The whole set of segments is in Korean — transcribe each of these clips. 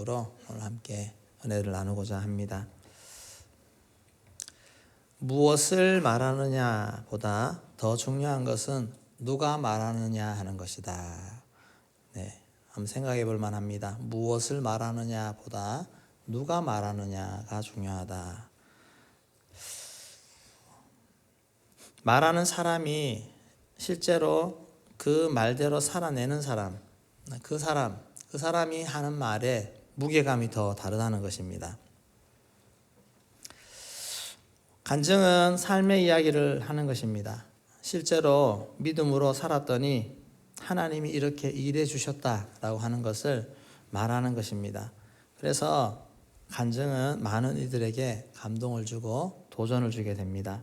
으로 오늘 함께 은혜를 나누고자 합니다. 무엇을 말하느냐보다 더 중요한 것은 누가 말하느냐 하는 것이다. 네, 한번 생각해 볼 만합니다. 무엇을 말하느냐보다 누가 말하느냐가 중요하다. 말하는 사람이 실제로 그 말대로 살아내는 사람, 그 사람, 그 사람이 하는 말에 무게감이 더 다르다는 것입니다. 간증은 삶의 이야기를 하는 것입니다. 실제로 믿음으로 살았더니 하나님이 이렇게 일해 주셨다라고 하는 것을 말하는 것입니다. 그래서 간증은 많은 이들에게 감동을 주고 도전을 주게 됩니다.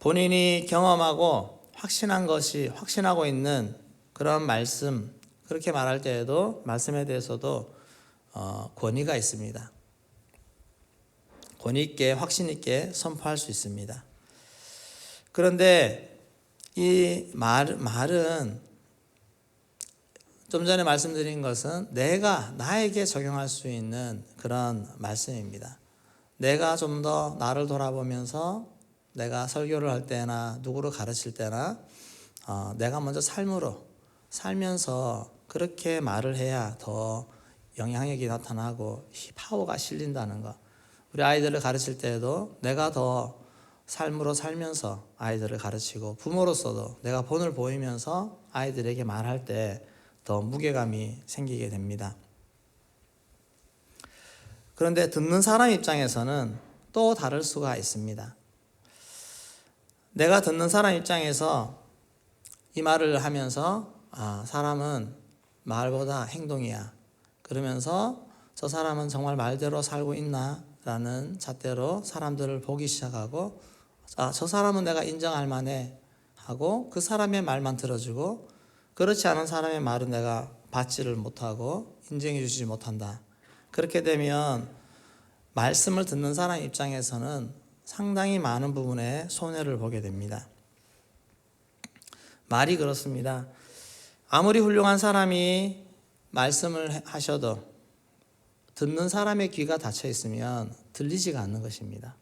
본인이 경험하고 확신한 것이 확신하고 있는 그런 말씀 그렇게 말할 때에도 말씀에 대해서도 어, 권위가 있습니다. 권위 있게 확신 있게 선포할 수 있습니다. 그런데 이 말, 말은 좀 전에 말씀드린 것은 내가 나에게 적용할 수 있는 그런 말씀입니다. 내가 좀 더 나를 돌아보면서 내가 설교를 할 때나 누구를 가르칠 때나 어, 내가 먼저 삶으로 살면서 그렇게 말을 해야 더 영향력이 나타나고 파워가 실린다는 거. 우리 아이들을 가르칠 때에도 내가 더 삶으로 살면서 아이들을 가르치고 부모로서도 내가 본을 보이면서 아이들에게 말할 때 더 무게감이 생기게 됩니다. 그런데 듣는 사람 입장에서는 또 다를 수가 있습니다. 내가 듣는 사람 입장에서 이 말을 하면서 아, 사람은 말보다 행동이야. 그러면서 저 사람은 정말 말대로 살고 있나 라는 잣대로 사람들을 보기 시작하고 아, 저 사람은 내가 인정할 만해 하고 그 사람의 말만 들어주고 그렇지 않은 사람의 말은 내가 받지를 못하고 인정해 주지 못한다. 그렇게 되면 말씀을 듣는 사람 입장에서는 상당히 많은 부분에 손해를 보게 됩니다. 말이 그렇습니다. 아무리 훌륭한 사람이 말씀을 하셔도 듣는 사람의 귀가 닫혀 있으면 들리지가 않는 것입니다.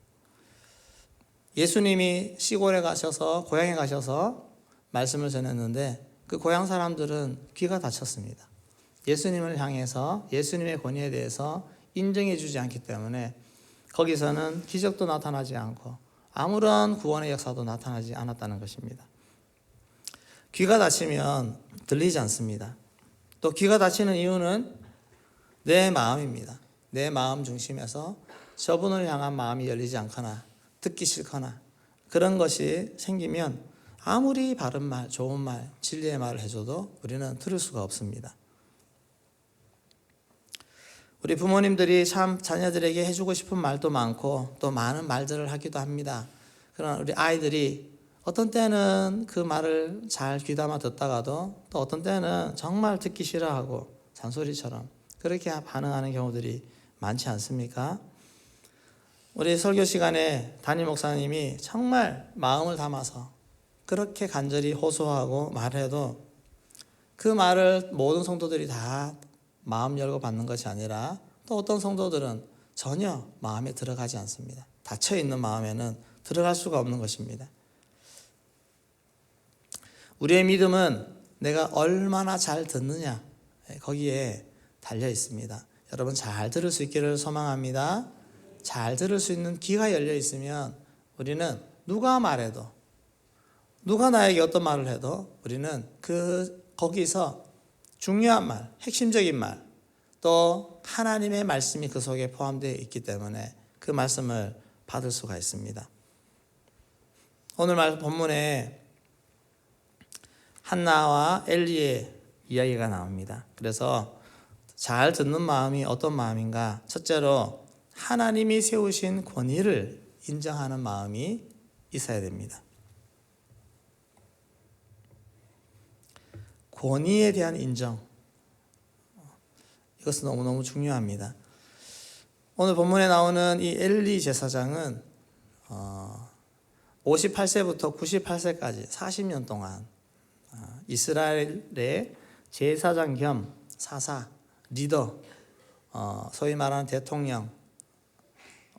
예수님이 시골에 가셔서 고향에 가셔서 말씀을 전했는데 그 고향 사람들은 귀가 닫혔습니다. 예수님을 향해서 예수님의 권위에 대해서 인정해 주지 않기 때문에 거기서는 기적도 나타나지 않고 아무런 구원의 역사도 나타나지 않았다는 것입니다. 귀가 닫히면 들리지 않습니다. 또 귀가 닫히는 이유는 내 마음입니다. 내 마음 중심에서 저분을 향한 마음이 열리지 않거나 듣기 싫거나 그런 것이 생기면 아무리 바른 말, 좋은 말, 진리의 말을 해줘도 우리는 들을 수가 없습니다. 우리 부모님들이 참 자녀들에게 해주고 싶은 말도 많고 또 많은 말들을 하기도 합니다. 그러나 우리 아이들이 어떤 때는 그 말을 잘 귀담아 듣다가도 또 어떤 때는 정말 듣기 싫어하고 잔소리처럼 그렇게 반응하는 경우들이 많지 않습니까? 우리 설교 시간에 담임 목사님이 정말 마음을 담아서 그렇게 간절히 호소하고 말해도 그 말을 모든 성도들이 다 마음 열고 받는 것이 아니라 또 어떤 성도들은 전혀 마음에 들어가지 않습니다. 닫혀 있는 마음에는 들어갈 수가 없는 것입니다. 우리의 믿음은 내가 얼마나 잘 듣느냐 거기에 달려 있습니다. 여러분 잘 들을 수 있기를 소망합니다. 잘 들을 수 있는 귀가 열려 있으면 우리는 누가 말해도 누가 나에게 어떤 말을 해도 우리는 그 거기서 중요한 말, 핵심적인 말, 또 하나님의 말씀이 그 속에 포함되어 있기 때문에 그 말씀을 받을 수가 있습니다. 오늘 말 본문에 한나와 엘리의 이야기가 나옵니다. 그래서 잘 듣는 마음이 어떤 마음인가? 첫째로 하나님이 세우신 권위를 인정하는 마음이 있어야 됩니다. 권위에 대한 인정. 이것은 너무너무 중요합니다. 오늘 본문에 나오는 이 엘리 제사장은 58세부터 98세까지 40년 동안 어, 이스라엘의 제사장 겸 사사, 리더 어, 소위 말하는 대통령,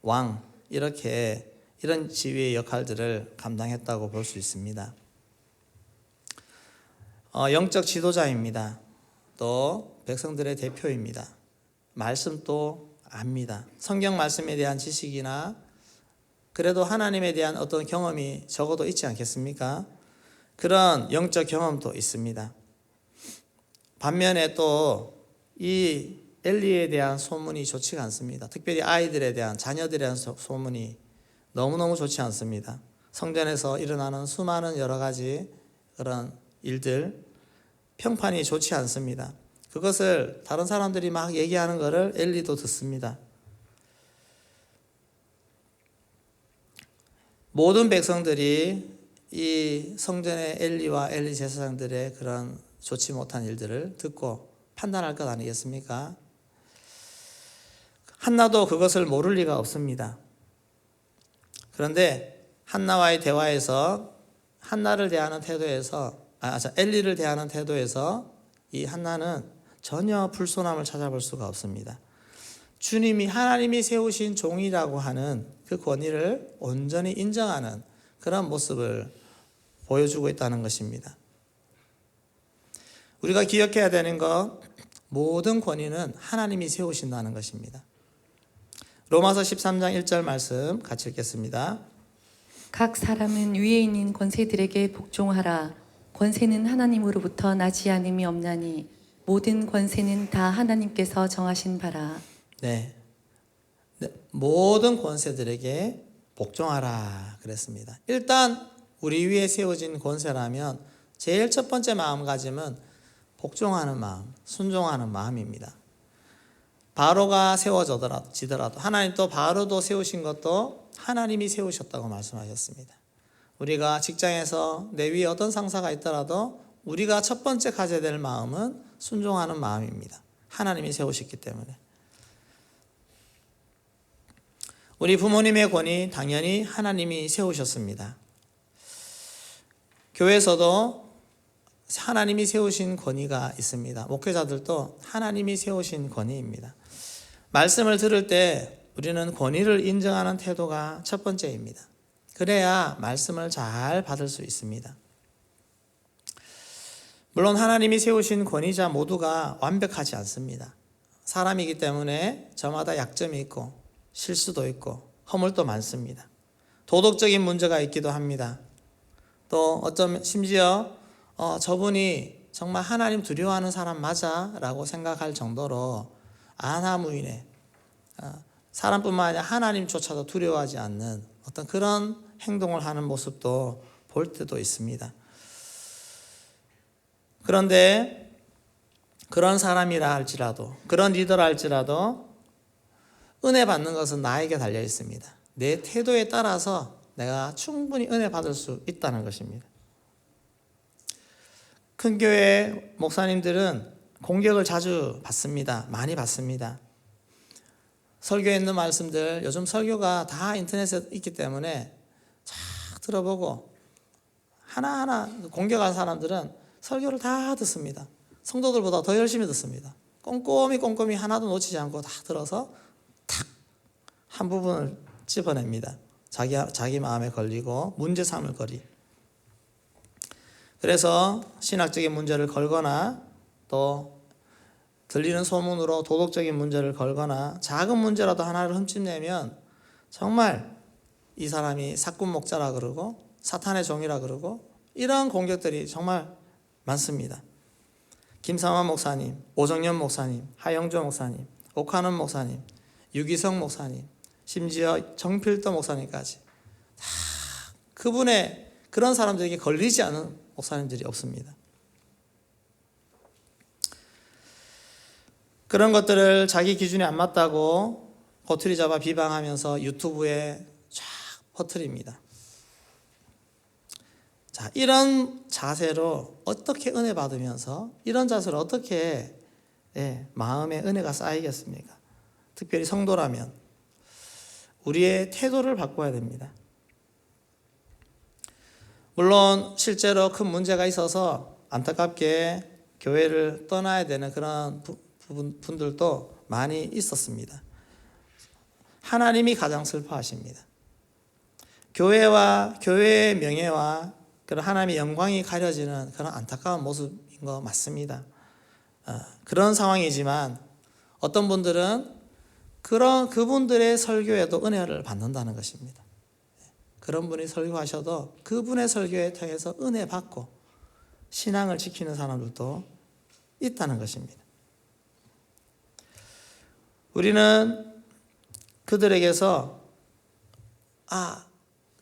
왕 이렇게 이런 지위의 역할들을 감당했다고 볼 수 있습니다. 어, 영적 지도자입니다. 또 백성들의 대표입니다. 말씀도 압니다. 성경 말씀에 대한 지식이나 그래도 하나님에 대한 어떤 경험이 적어도 있지 않겠습니까? 그런 영적 경험도 있습니다. 반면에 또 이 엘리에 대한 소문이 좋지가 않습니다. 특별히 아이들에 대한 자녀들에 대한 소- 소문이 너무너무 좋지 않습니다. 성전에서 일어나는 수많은 여러 가지 그런 일들 평판이 좋지 않습니다. 그것을 다른 사람들이 막 얘기하는 것을 엘리도 듣습니다. 모든 백성들이 이 성전의 엘리와 엘리 제사장들의 그런 좋지 못한 일들을 듣고 판단할 것 아니겠습니까? 한나도 그것을 모를 리가 없습니다. 그런데 한나와의 대화에서 한나를 대하는 태도에서 아, 자, 엘리를 대하는 태도에서 이 한나는 전혀 불손함을 찾아볼 수가 없습니다. 주님이 하나님이 세우신 종이라고 하는 그 권위를 온전히 인정하는 그런 모습을 보여주고 있다는 것입니다. 우리가 기억해야 되는 것 모든 권위는 하나님이 세우신다는 것입니다. 로마서 13장 1절 말씀 같이 읽겠습니다. 각 사람은 위에 있는 권세들에게 복종하라. 권세는 하나님으로부터 나지 않음이 없나니 모든 권세는 다 하나님께서 정하신 바라. 네. 네, 모든 권세들에게 복종하라 그랬습니다. 일단 우리 위에 세워진 권세라면 제일 첫 번째 마음가짐은 복종하는 마음, 순종하는 마음입니다. 바로가 세워지더라도 하나님 또 바로도 세우신 것도 하나님이 세우셨다고 말씀하셨습니다. 우리가 직장에서 내 위에 어떤 상사가 있더라도 우리가 첫 번째 가져야 될 마음은 순종하는 마음입니다. 하나님이 세우셨기 때문에. 우리 부모님의 권위 당연히 하나님이 세우셨습니다. 교회에서도 하나님이 세우신 권위가 있습니다. 목회자들도 하나님이 세우신 권위입니다. 말씀을 들을 때 우리는 권위를 인정하는 태도가 첫 번째입니다. 그래야 말씀을 잘 받을 수 있습니다. 물론 하나님이 세우신 권위자 모두가 완벽하지 않습니다. 사람이기 때문에 저마다 약점이 있고 실수도 있고 허물도 많습니다. 도덕적인 문제가 있기도 합니다. 또 어쩌면 심지어 어, 저분이 정말 하나님 두려워하는 사람 맞아라고 생각할 정도로 아나무인의 어, 사람뿐만 아니라 하나님조차도 두려워하지 않는 어떤 그런 행동을 하는 모습도 볼 때도 있습니다. 그런데 그런 사람이라 할지라도 그런 리더라 할지라도 은혜 받는 것은 나에게 달려 있습니다. 내 태도에 따라서 내가 충분히 은혜 받을 수 있다는 것입니다. 큰 교회 목사님들은 공격을 자주 받습니다. 많이 받습니다. 설교에 있는 말씀들 요즘 설교가 다 인터넷에 있기 때문에 쫙 들어보고 하나하나 공격한 사람들은 설교를 다 듣습니다. 성도들보다 더 열심히 듣습니다. 꼼꼼히 꼼꼼히 하나도 놓치지 않고 다 들어서 탁 한 부분을 집어냅니다. 자기 자기 마음에 걸리고 문제 삼을 거리. 그래서 신학적인 문제를 걸거나 또 들리는 소문으로 도덕적인 문제를 걸거나 작은 문제라도 하나를 흠집내면 정말 이 사람이 사꾼 목자라 그러고 사탄의 종이라 그러고 이런 공격들이 정말 많습니다. 김상환 목사님, 오정연 목사님, 하영조 목사님, 옥하는 목사님, 유기성 목사님, 심지어 정필도 목사님까지 다 그분의 그런 사람들에게 걸리지 않은 목사님들이 없습니다. 그런 것들을 자기 기준에 안 맞다고 거투리 잡아 비방하면서 유튜브에 쫙 퍼뜨립니다. 자, 이런 자세로 어떻게 은혜 받으면서 이런 자세로 어떻게 예, 마음에 은혜가 쌓이겠습니까? 특별히 성도라면 우리의 태도를 바꿔야 됩니다. 물론 실제로 큰 문제가 있어서 안타깝게 교회를 떠나야 되는 그런 분들도 많이 있었습니다. 하나님이 가장 슬퍼하십니다. 교회와 교회의 명예와 그런 하나님의 영광이 가려지는 그런 안타까운 모습인 거 맞습니다. 어, 그런 상황이지만 어떤 분들은 그런 그분들의 설교에도 은혜를 받는다는 것입니다. 그런 분이 설교하셔도 그분의 설교에 통해서 은혜 받고 신앙을 지키는 사람들도 있다는 것입니다. 우리는 그들에게서 아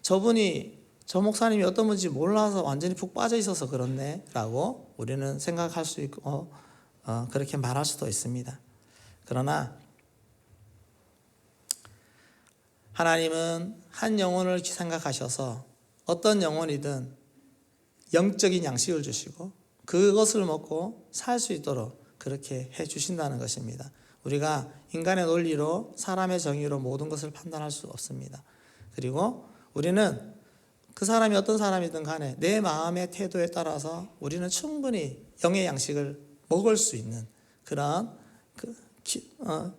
저분이 저 목사님이 어떤 분인지 몰라서 완전히 푹 빠져 있어서 그렇네라고 우리는 생각할 수 있고 어, 그렇게 말할 수도 있습니다. 그러나 하나님은 한 영혼을 생각하셔서 어떤 영혼이든 영적인 양식을 주시고 그것을 먹고 살 수 있도록 그렇게 해 주신다는 것입니다. 우리가 인간의 논리로 사람의 정의로 모든 것을 판단할 수 없습니다. 그리고 우리는 그 사람이 어떤 사람이든 간에 내 마음의 태도에 따라서 우리는 충분히 영의 양식을 먹을 수 있는 그런 그, 기, 어,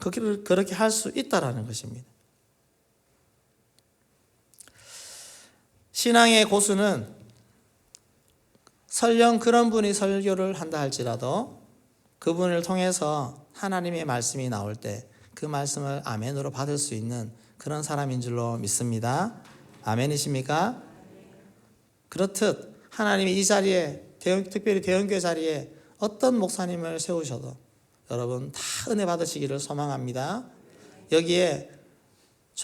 그렇게 할 수 있다라는 것입니다. 신앙의 고수는 설령 그런 분이 설교를 한다 할지라도 그분을 통해서 하나님의 말씀이 나올 때 그 말씀을 아멘으로 받을 수 있는 그런 사람인 줄로 믿습니다. 아멘이십니까? 그렇듯 하나님이 이 자리에 대형, 특별히 대형교회 자리에 어떤 목사님을 세우셔도 여러분 다 은혜 받으시기를 소망합니다. 여기에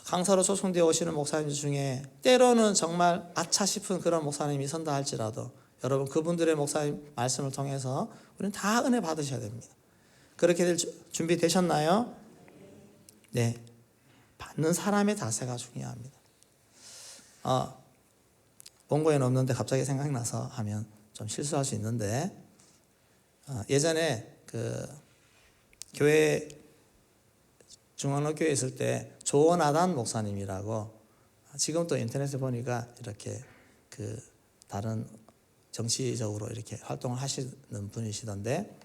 강사로 초청되어 오시는 목사님 중에 때로는 정말 아차 싶은 그런 목사님이 선다 할지라도 여러분 그분들의 목사님 말씀을 통해서 우리는 다 은혜 받으셔야 됩니다. 그렇게 될 준비 되셨나요? 네. 받는 사람의 자세가 중요합니다. 어, 원고에는 없는데 갑자기 생각나서 하면 좀 실수할 수 있는데 어, 예전에 그 교회 중앙로교회 있을 때 조원아단 목사님이라고 지금 또 인터넷에 보니까 이렇게 그 다른 정치적으로 이렇게 활동을 하시는 분이시던데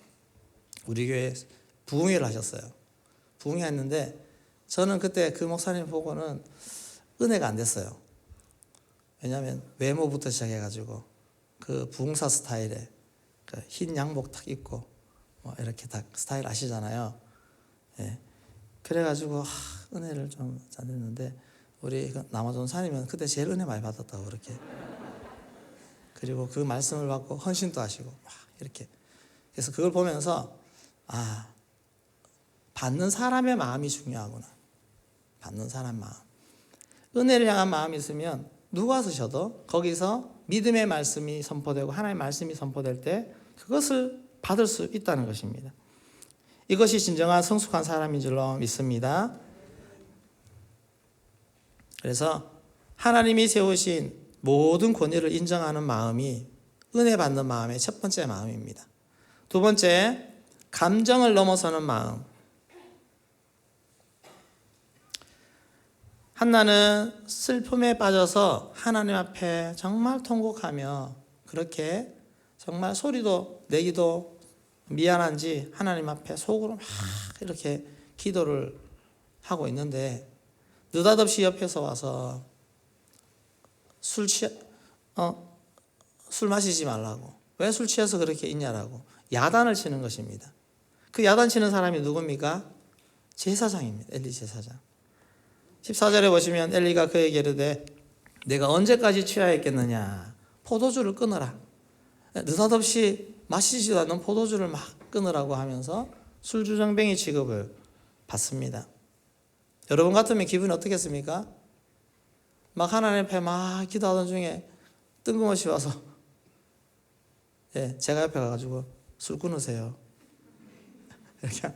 우리 교회 부흥회를 하셨어요. 부흥회 했는데 저는 그때 그 목사님 보고는 은혜가 안 됐어요. 왜냐하면 외모부터 시작해가지고 그 부흥사 스타일에 그 흰 양복 딱 입고 뭐 이렇게 딱 스타일 아시잖아요. 예. 그래가지고 하, 은혜를 좀 받았는데 우리 그 남아존 사님은 그때 제일 은혜 많이 받았다고 그렇게. 그리고 그 말씀을 받고 헌신도 하시고 막 이렇게. 그래서 그걸 보면서 아 받는 사람의 마음이 중요하구나. 받는 사람 마음. 은혜를 향한 마음이 있으면 누가 쓰셔도 거기서 믿음의 말씀이 선포되고 하나님의 말씀이 선포될 때 그것을 받을 수 있다는 것입니다. 이것이 진정한 성숙한 사람인 줄로 믿습니다. 그래서 하나님이 세우신 모든 권위를 인정하는 마음이 은혜 받는 마음의 첫 번째 마음입니다. 두 번째, 감정을 넘어서는 마음. 한나는 슬픔에 빠져서 하나님 앞에 정말 통곡하며 그렇게 정말 소리도 내기도 미안한지 하나님 앞에 속으로 막 이렇게 기도를 하고 있는데 느닷없이 옆에서 와서 술 취, 어, 술 마시지 말라고. 왜 술 취해서 그렇게 있냐라고. 야단을 치는 것입니다. 그 야단 치는 사람이 누굽니까? 제사장입니다. 엘리 제사장. 14절에 보시면 엘리가 그에게 이르되 내가 언제까지 취하였겠느냐 포도주를 끊어라 느닷없이 마시지도 않는 포도주를 막 끊으라고 하면서 술주정뱅이 취급을 받습니다 여러분 같으면 기분이 어떻겠습니까? 막 하나님 앞에 막 기도하던 중에 뜬금없이 와서 예, 제가 옆에 가가지고 술 끊으세요 이렇게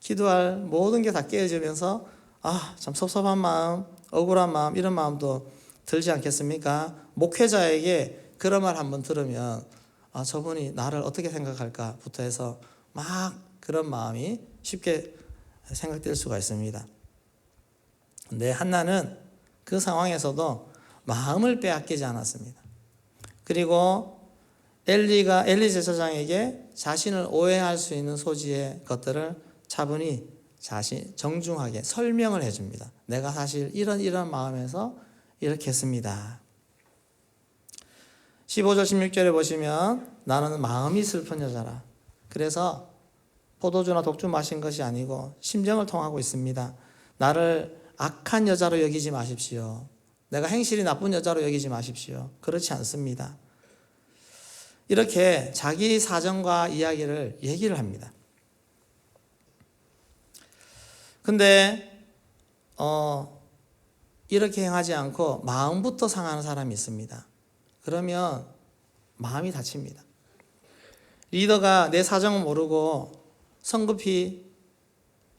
기도할 모든 게 다 깨어지면서 아, 참 섭섭한 마음, 억울한 마음, 이런 마음도 들지 않겠습니까? 목회자에게 그런 말 한번 들으면 아, 저분이 나를 어떻게 생각할까부터 해서 막 그런 마음이 쉽게 생각될 수가 있습니다. 근데 한나는 그 상황에서도 마음을 빼앗기지 않았습니다. 그리고 엘리가 엘리 제사장에게 자신을 오해할 수 있는 소지의 것들을 차분히 자신 정중하게 설명을 해줍니다. 내가 사실 이런 이런 마음에서 이렇게 했습니다. 15절 16절에 보시면 나는 마음이 슬픈 여자라. 그래서 포도주나 독주 마신 것이 아니고 심정을 통하고 있습니다. 나를 악한 여자로 여기지 마십시오. 내가 행실이 나쁜 여자로 여기지 마십시오. 그렇지 않습니다. 이렇게 자기 사정과 이야기를 얘기를 합니다. 근데 어 이렇게 행하지 않고 마음부터 상하는 사람이 있습니다. 그러면 마음이 다칩니다. 리더가 내 사정을 모르고 성급히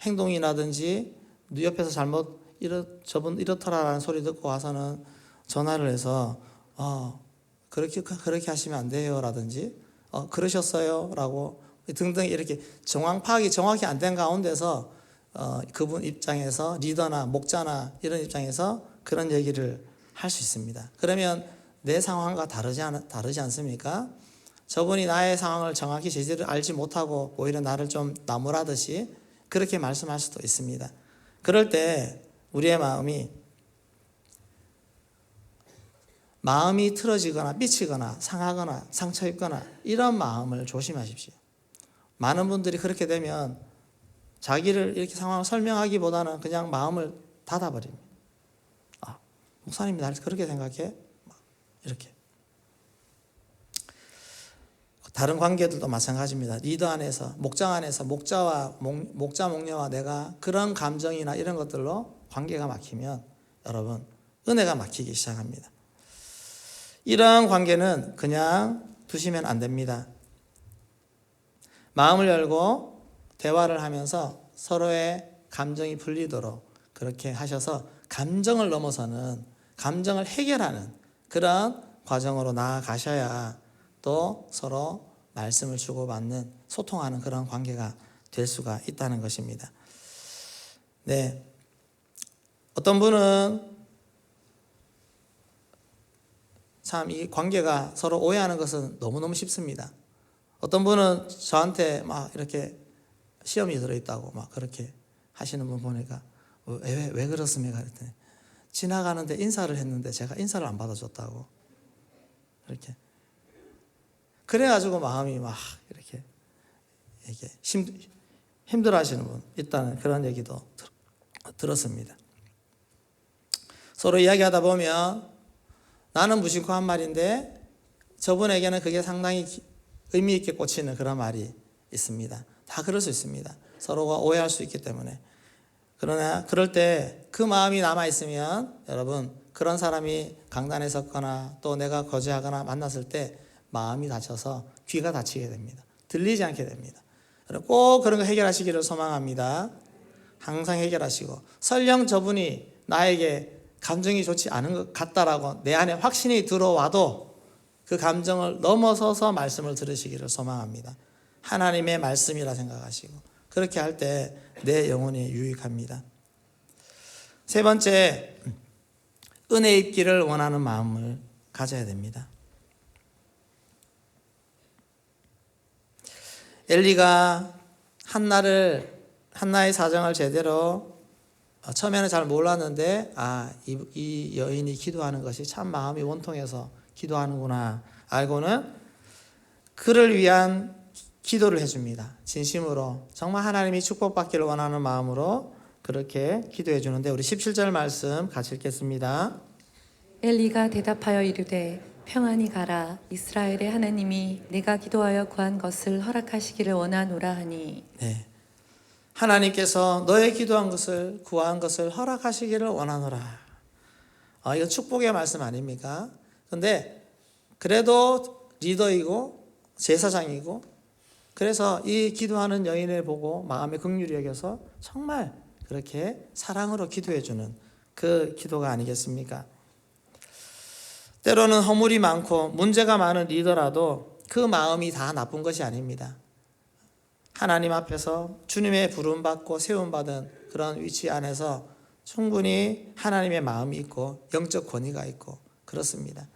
행동이라든지 네 옆에서 잘못 이렇 저분 이렇더라라는 소리 듣고 와서는 전화를 해서 어 그렇게 그렇게 하시면 안 돼요라든지 어 그러셨어요라고 등등 이렇게 정황 파악이 정확히 안 된 가운데서 어 그분 입장에서 리더나 목자나 이런 입장에서 그런 얘기를 할 수 있습니다. 그러면 내 상황과 다르지 않 다르지 않습니까? 저분이 나의 상황을 정확히 제대로 알지 못하고 오히려 나를 좀 나무라듯이 그렇게 말씀할 수도 있습니다. 그럴 때 우리의 마음이 마음이 틀어지거나 삐치거나 상하거나 상처 입거나 이런 마음을 조심하십시오. 많은 분들이 그렇게 되면 자기를 이렇게 상황을 설명하기보다는 그냥 마음을 닫아버립니다. 아, 목사님이 나를 그렇게 생각해? 이렇게. 다른 관계들도 마찬가지입니다. 리더 안에서, 목장 안에서 목자와 목, 목자 목녀와 내가 그런 감정이나 이런 것들로 관계가 막히면 여러분 은혜가 막히기 시작합니다. 이러한 관계는 그냥 두시면 안 됩니다. 마음을 열고 대화를 하면서 서로의 감정이 풀리도록 그렇게 하셔서 감정을 넘어서는 감정을 해결하는 그런 과정으로 나아가셔야 또 서로 말씀을 주고받는 소통하는 그런 관계가 될 수가 있다는 것입니다. 네. 어떤 분은 참 이 관계가 서로 오해하는 것은 너무너무 쉽습니다. 어떤 분은 저한테 막 이렇게 시험이 들어있다고 막 그렇게 하시는 분 보니까 왜, 왜, 왜 그렇습니까? 그랬더니 지나가는데 인사를 했는데 제가 인사를 안 받아줬다고 이렇게 그래가지고 마음이 막 이렇게 이게 힘, 힘들어 하시는 분 있다는 그런 얘기도 들, 들었습니다. 서로 이야기하다 보면 나는 무심코 한 말인데 저분에게는 그게 상당히 기- 의미 있게 꽂히는 그런 말이 있습니다. 다 그럴 수 있습니다. 서로가 오해할 수 있기 때문에. 그러나 그럴 때 그 마음이 남아 있으면 여러분 그런 사람이 강단에 섰거나 또 내가 거제하거나 만났을 때 마음이 다쳐서 귀가 다치게 됩니다. 들리지 않게 됩니다. 꼭 그런 거 해결하시기를 소망합니다. 항상 해결하시고 설령 저분이 나에게 감정이 좋지 않은 것 같다라고 내 안에 확신이 들어와도 그 감정을 넘어서서 말씀을 들으시기를 소망합니다. 하나님의 말씀이라 생각하시고 그렇게 할 때 내 영혼이 유익합니다. 세 번째 은혜 입기를 원하는 마음을 가져야 됩니다. 엘리가 한나를 한나의 사정을 제대로 어, 처음에는 잘 몰랐는데 아, 이, 이 여인이 기도하는 것이 참 마음이 원통해서 기도하는구나 알고는 그를 위한 기도를 해줍니다. 진심으로 정말 하나님이 축복받기를 원하는 마음으로 그렇게 기도해 주는데 우리 17절 말씀 같이 읽겠습니다. 엘리가 대답하여 이르되 평안히 가라 이스라엘의 하나님이 내가 기도하여 구한 것을 허락하시기를 원하노라 하니 네. 하나님께서 너의 기도한 것을 구한 것을 허락하시기를 원하노라. 아, 이거 축복의 말씀 아닙니까? 근데 그래도 리더이고 제사장이고 그래서 이 기도하는 여인을 보고 마음에 긍휼히 여겨서 정말 그렇게 사랑으로 기도해 주는 그 기도가 아니겠습니까? 때로는 허물이 많고 문제가 많은 리더라도 그 마음이 다 나쁜 것이 아닙니다. 하나님 앞에서 주님의 부름 받고 세움 받은 그런 위치 안에서 충분히 하나님의 마음이 있고 영적 권위가 있고 그렇습니다.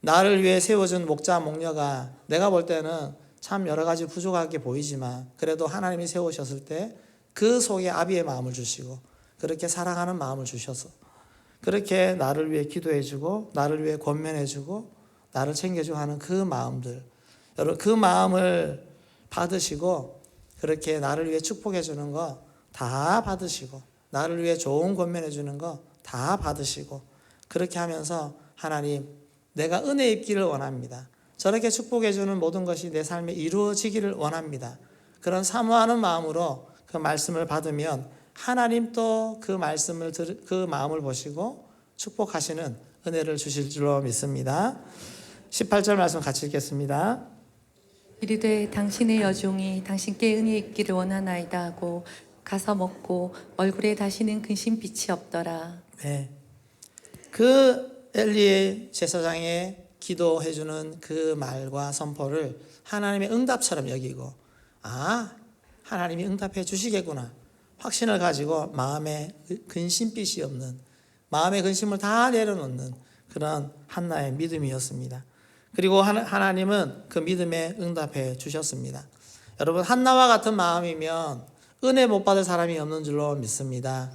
나를 위해 세워준 목자 목녀가 내가 볼 때는 참 여러 가지 부족하게 보이지만 그래도 하나님이 세우셨을 때 그 속에 아비의 마음을 주시고 그렇게 사랑하는 마음을 주셔서 그렇게 나를 위해 기도해주고 나를 위해 권면해주고 나를 챙겨주고 하는 그 마음들 여러분 그 마음을 받으시고 그렇게 나를 위해 축복해주는 거 다 받으시고 나를 위해 좋은 권면해주는 거 다 받으시고 그렇게 하면서 하나님 내가 은혜 입기를 원합니다. 저렇게 축복해주는 모든 것이 내 삶에 이루어지기를 원합니다. 그런 사모하는 마음으로 그 말씀을 받으면 하나님 또 그 말씀을 들, 그 마음을 보시고 축복하시는 은혜를 주실 줄로 믿습니다. 18절 말씀 같이 읽겠습니다. 이르되 당신의 여종이 당신께 은혜 있기를 원하나이다 하고 가서 먹고 얼굴에 다시는 근심 빛이 없더라. 네. 그 엘리의 제사장의 기도해주는 그 말과 선포를 하나님의 응답처럼 여기고, 아, 하나님이 응답해 주시겠구나. 확신을 가지고 마음에 근심빛이 없는, 마음의 근심을 다 내려놓는 그런 한나의 믿음이었습니다. 그리고 하나- 하나님은 그 믿음에 응답해 주셨습니다. 여러분, 한나와 같은 마음이면 은혜 못 받을 사람이 없는 줄로 믿습니다.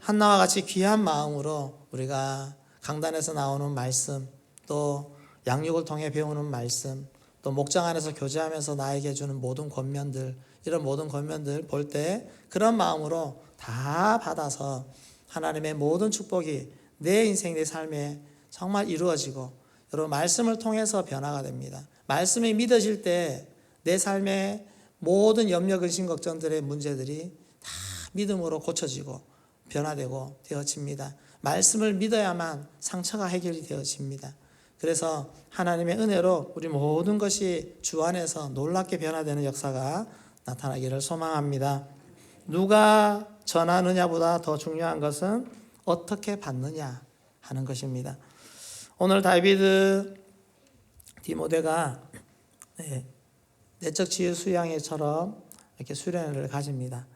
한나와 같이 귀한 마음으로 우리가 강단에서 나오는 말씀, 또 양육을 통해 배우는 말씀, 또 목장 안에서 교제하면서 나에게 주는 모든 권면들, 이런 모든 권면들 볼 때 그런 마음으로 다 받아서 하나님의 모든 축복이 내 인생, 내 삶에 정말 이루어지고 여러분 말씀을 통해서 변화가 됩니다. 말씀이 믿어질 때 내 삶의 모든 염려, 근심, 걱정들의 문제들이 다 믿음으로 고쳐지고 변화되고 되어집니다. 말씀을 믿어야만 상처가 해결이 되어집니다. 그래서 하나님의 은혜로 우리 모든 것이 주 안에서 놀랍게 변화되는 역사가 나타나기를 소망합니다. 누가 전하느냐보다 더 중요한 것은 어떻게 받느냐 하는 것입니다. 오늘 다비드 디모데가 네, 내적 치유 수양회처럼 이렇게 수련회를 가집니다.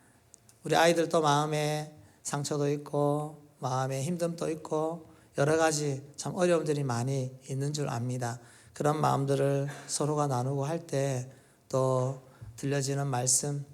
우리 아이들도 마음에 상처도 있고 마음에 힘듦도 있고 여러 가지 참 어려움들이 많이 있는 줄 압니다. 그런 마음들을 서로가 나누고 할 때 또 들려지는 말씀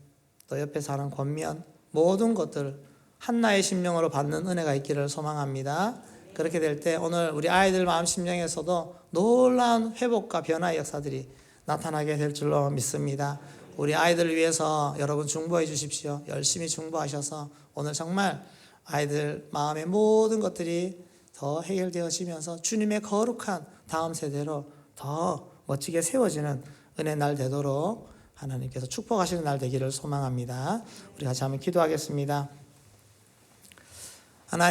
또 옆에서 하는 권면 모든 것들 한나의 심령으로 받는 은혜가 있기를 소망합니다. 그렇게 될 때 오늘 우리 아이들 마음 심령에서도 놀라운 회복과 변화의 역사들이 나타나게 될 줄로 믿습니다. 우리 아이들을 위해서 여러분 중보해 주십시오. 열심히 중보하셔서 오늘 정말 아이들 마음의 모든 것들이 더 해결되어지면서 주님의 거룩한 다음 세대로 더 멋지게 세워지는 은혜 날 되도록 하나님께서 축복하시는 날 되기를 소망합니다. 우리 같이 한번 기도하겠습니다. 하나님